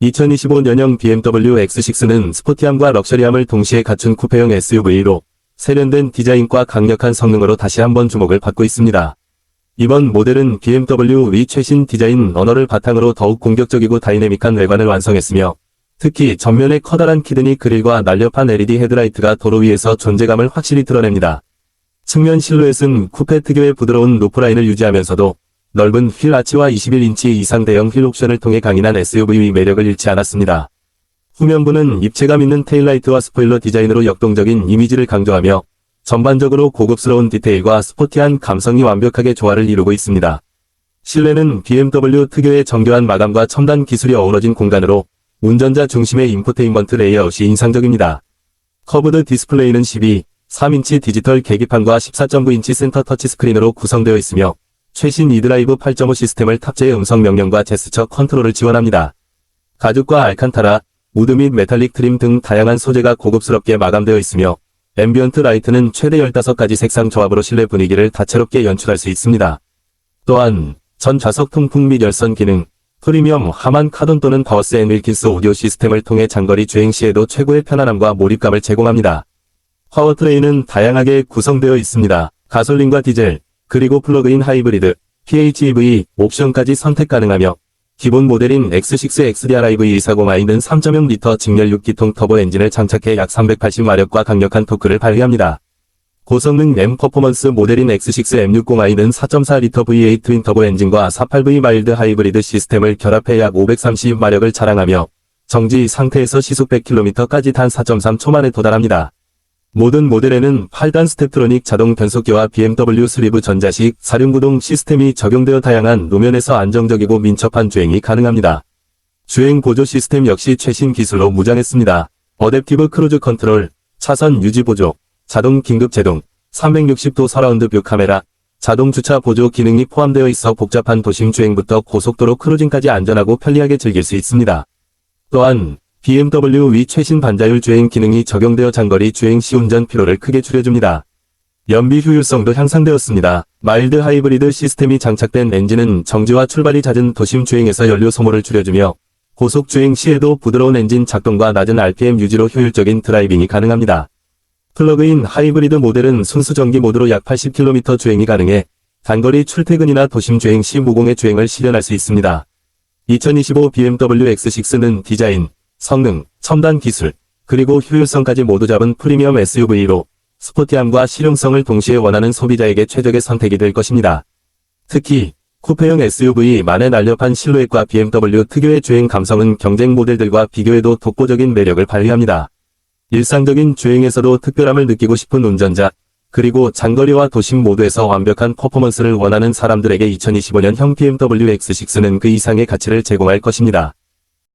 2025년형 BMW X6는 스포티함과 럭셔리함을 동시에 갖춘 쿠페형 SUV로 세련된 디자인과 강력한 성능으로 다시 한번 주목을 받고 있습니다. 이번 모델은 BMW의 최신 디자인 언어를 바탕으로 더욱 공격적이고 다이내믹한 외관을 완성했으며 특히 전면의 커다란 키드니 그릴과 날렵한 LED 헤드라이트가 도로 위에서 존재감을 확실히 드러냅니다. 측면 실루엣은 쿠페 특유의 부드러운 루프라인을 유지하면서도 넓은 휠 아치와 21인치 이상 대형 휠 옵션을 통해 강인한 SUV의 매력을 잃지 않았습니다. 후면부는 입체감 있는 테일라이트와 스포일러 디자인으로 역동적인 이미지를 강조하며 전반적으로 고급스러운 디테일과 스포티한 감성이 완벽하게 조화를 이루고 있습니다. 실내는 BMW 특유의 정교한 마감과 첨단 기술이 어우러진 공간으로 운전자 중심의 인포테인먼트 레이아웃이 인상적입니다. 커브드 디스플레이는 12, 3인치 디지털 계기판과 14.9인치 센터 터치스크린으로 구성되어 있으며 최신 이드라이브 8.5 시스템을 탑재해 음성 명령과 제스처 컨트롤을 지원합니다. 가죽과 알칸타라, 우드 및 메탈릭 트림 등 다양한 소재가 고급스럽게 마감되어 있으며 앰비언트 라이트는 최대 15가지 색상 조합으로 실내 분위기를 다채롭게 연출할 수 있습니다. 또한 전 좌석 통풍 및 열선 기능, 프리미엄 하만 카돈 또는 버스 앤 윌킨스 오디오 시스템을 통해 장거리 주행 시에도 최고의 편안함과 몰입감을 제공합니다. 파워트레인은 다양하게 구성되어 있습니다. 가솔린과 디젤, 그리고 플러그인 하이브리드, PHEV 옵션까지 선택 가능하며 기본 모델인 X6 XDR-iV 240i는 3.0L 직렬 6기통 터보 엔진을 장착해 약 380마력과 강력한 토크를 발휘합니다. 고성능 M 퍼포먼스 모델인 X6 M60i는 4.4L V8 트윈 터보 엔진과 48V 마일드 하이브리드 시스템을 결합해 약 530마력을 자랑하며 정지 상태에서 시속 100km까지 단 4.3초 만에 도달합니다. 모든 모델에는 8단 스텝트로닉 자동 변속기와 BMW 슬리브 전자식 사륜구동 시스템이 적용되어 다양한路면에서 안정적이고 민첩한 주행이 가능합니다. 주행 보조 시스템 역시 최신 기술로 무장했습니다. 어댑티브 크루즈 컨트롤, 차선 유지 보조, 자동 긴급 제동, 360도 서라운드 뷰 카메라, 자동 주차 보조 기능이 포함되어 있어 복잡한 도심 주행부터 고속도로 크루징까지 안전하고 편리하게 즐길 수 있습니다. 또한 BMW 위 최신 반자율 주행 기능이 적용되어 장거리 주행 시 운전 피로를 크게 줄여줍니다. 연비 효율성도 향상되었습니다. 마일드 하이브리드 시스템이 장착된 엔진은 정지와 출발이 잦은 도심 주행에서 연료 소모를 줄여주며 고속 주행 시에도 부드러운 엔진 작동과 낮은 RPM 유지로 효율적인 드라이빙이 가능합니다. 플러그인 하이브리드 모델은 순수 전기 모드로 약 80km 주행이 가능해 단거리 출퇴근이나 도심 주행 시 무공해 주행을 실현할 수 있습니다. 2025 BMW X6는 디자인, 성능, 첨단 기술, 그리고 효율성까지 모두 잡은 프리미엄 SUV로 스포티함과 실용성을 동시에 원하는 소비자에게 최적의 선택이 될 것입니다. 특히 쿠페형 SUV만의 날렵한 실루엣과 BMW 특유의 주행 감성은 경쟁 모델들과 비교해도 독보적인 매력을 발휘합니다. 일상적인 주행에서도 특별함을 느끼고 싶은 운전자, 그리고 장거리와 도심 모두에서 완벽한 퍼포먼스를 원하는 사람들에게 2025년형 BMW X6는 그 이상의 가치를 제공할 것입니다.